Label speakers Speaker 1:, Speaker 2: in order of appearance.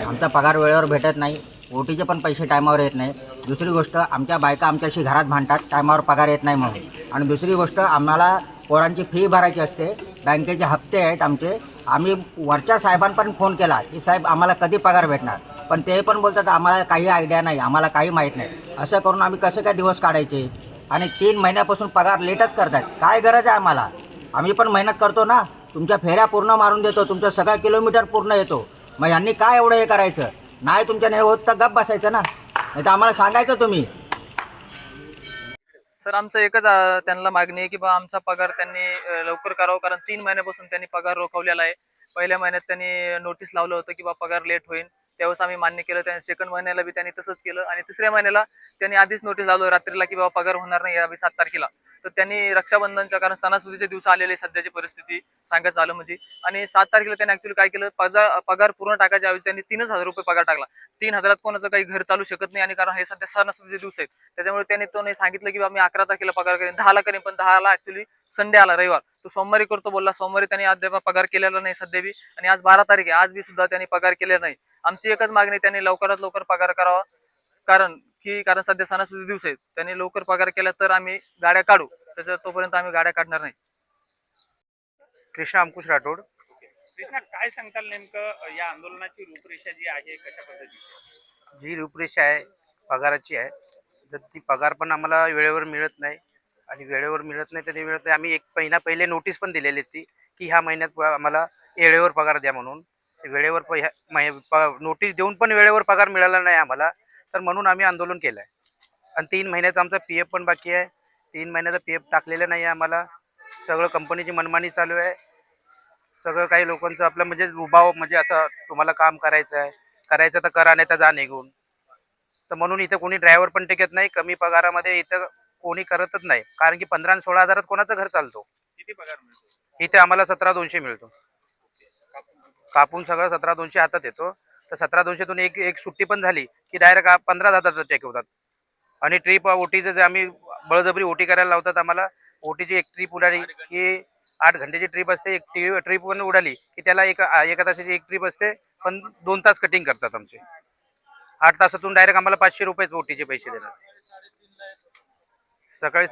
Speaker 1: आमचा पगार वेळेवर भेटत नाही. ओटीचे पण पैसे टायमावर येत नाही दुसरी गोष्ट आमच्या बायका आमच्याशी घरात भांडतात टायमावर पगार येत नाही म्हणून. आणि दुसरी गोष्ट आम्हाला पोरांची फी भरायची असते. बँकेचे हप्ते आहेत आमचे. आम्ही वरच्या साहेबांपर्यंत फोन केला की साहेब आम्हाला कधी पगार भेटणार? पण ते पण बोलतात आम्हाला काही आयडिया नाही आम्हाला काही माहीत नाही. असं करून आम्ही कसे काय दिवस काढायचे? आणि तीन महिन्यापासून पगार लेटच करतात. काय गरज आहे आम्हाला? आम्ही पण मेहनत करतो ना. तुमच्या फेऱ्या पूर्ण मारून देतो. तुमचं सगळं किलोमीटर पूर्ण येतो. मग यांनी काय एवढं हे करायचं? नाही तुमच्या नाही होत तर गप बसायचं ना. नाही तर आम्हाला सांगायचं तुम्ही.
Speaker 2: सर आमचं एकच अं, त्यांना मागणी आहे की बा आमचा पगार त्यांनी अं, लवकर करावा कारण तीन महिन्यापासून त्यांनी पगार रोखवलेला आहे. पहिल्या महिन्यात त्यांनी नोटीस लावलं होतं की बा पगार लेट होईल. त्यावेळेस आम्ही मान्य केलं त्यांनी सेकंड महिन्याला बी त्यांनी तसंच केलं आणि तिसऱ्या महिन्याला त्यांनी आधीच नोटीस लावलं रात्रीला की बाबा पगार होणार नाही यावी सात तारखेला. तर त्यांनी रक्षाबंधनच्या कारण सणासुदीचे दिवस आलेले सध्याची परिस्थिती सांगायचं आलं म्हणजे. आणि सात तारखेला त्यांनी ऍक्च्युली काय केलं पगार पगार पूर्ण टाकायच्या ऐवजी त्यांनी तीनच हजार रुपये पगार टाकला. तीन हजारात कोणाचं काही घर चालू शकत नाही आणि कारण हे सध्या सणासुदीचे दिवस आहेत. त्याच्यामुळे त्यांनी तो नाही सांगितलं की बा मी अकरा तारखेला पगार करेन दहाला करेन पण दहाला ऍक्च्युली संडे आला रविवार. तो सोमवारी करतो बोलला सोमवारी त्यांनी अद्याप पगार केलेला नाही सध्या बी. आणि आज बारा तारीख आहे आज बी सुद्धा त्यांनी पगार केलेला नाही. आमची एकच मागणी त्यांनी लवकरात लवकर पगार करावा. कारण की कारण सध्या सणासुदी दिवस आहेत. त्यांनी लवकर पगार केला तर आम्ही गाड्या काढू. त्याच्या तोपर्यंत आम्ही गाड्या काढणार नाही.
Speaker 3: कृष्णा अंकुश राठोड.
Speaker 4: कृष्णा काय सांगताल नेमकं या आंदोलनाची रूपरेषा जी आहे कशा पद्धतीची?
Speaker 3: जी रूपरेषा आहे पगाराची आहे तर ती पगार पण आम्हाला वेळेवर मिळत नाही. आणि वेळेवर मिळत नाही तर ते मिळत नाही. आम्ही एक महिना पहिले नोटीस पण दिलेली होती की ह्या महिन्यात आम्हाला वेळेवर पगार द्या म्हणून. वेळेवर प नोटीस देऊन पण वेळेवर पगार मिळाला नाही आम्हाला. तर म्हणून आम्ही आंदोलन केलं आहे आणि तीन महिन्याचा आमचा पी एफ पण बाकी आहे. तीन महिन्याचा पी एफ टाकलेलं नाही आहे आम्हाला. सगळं कंपनीची मनमानी चालू आहे. सगळं काही लोकांचं आपलं म्हणजे उभाव म्हणजे असं तुम्हाला काम करायचं आहे. करायचं तर करा नाही तर जा निघून. तर म्हणून इथं कोणी ड्रायव्हर पण टिकत नाही. कमी पगारामध्ये इथं कोणी करतच नाही. कारण की पंधरा आणि सोळा हजारात कोणाचं घर चालतो?
Speaker 4: किती पगार मिळतो?
Speaker 3: इथे आम्हाला सतरा दोनशे मिळतो. कापून सगळं सतरा दोनशे हातात येतो. तर सतरा दोनशेतून एक एक सुट्टी पण झाली की डायरेक्ट पंधरा हजाराचं टेकवतात आणि ट्रिप ओटीचं जे आम्ही बळजबरी ओटी करायला लावतात आम्हाला ओटीची एक ट्रिप उडाली की आठ घंटेची ट्रिप असते. एक ट्रिप ट्रिप पण उडाली की त्याला एक एका तासाची एक ट्रिप असते. पण दोन तास कटिंग करतात आमचे. आठ तासातून डायरेक्ट आम्हाला पाचशे रुपयेच ओटीचे पैसे देणार सकाळी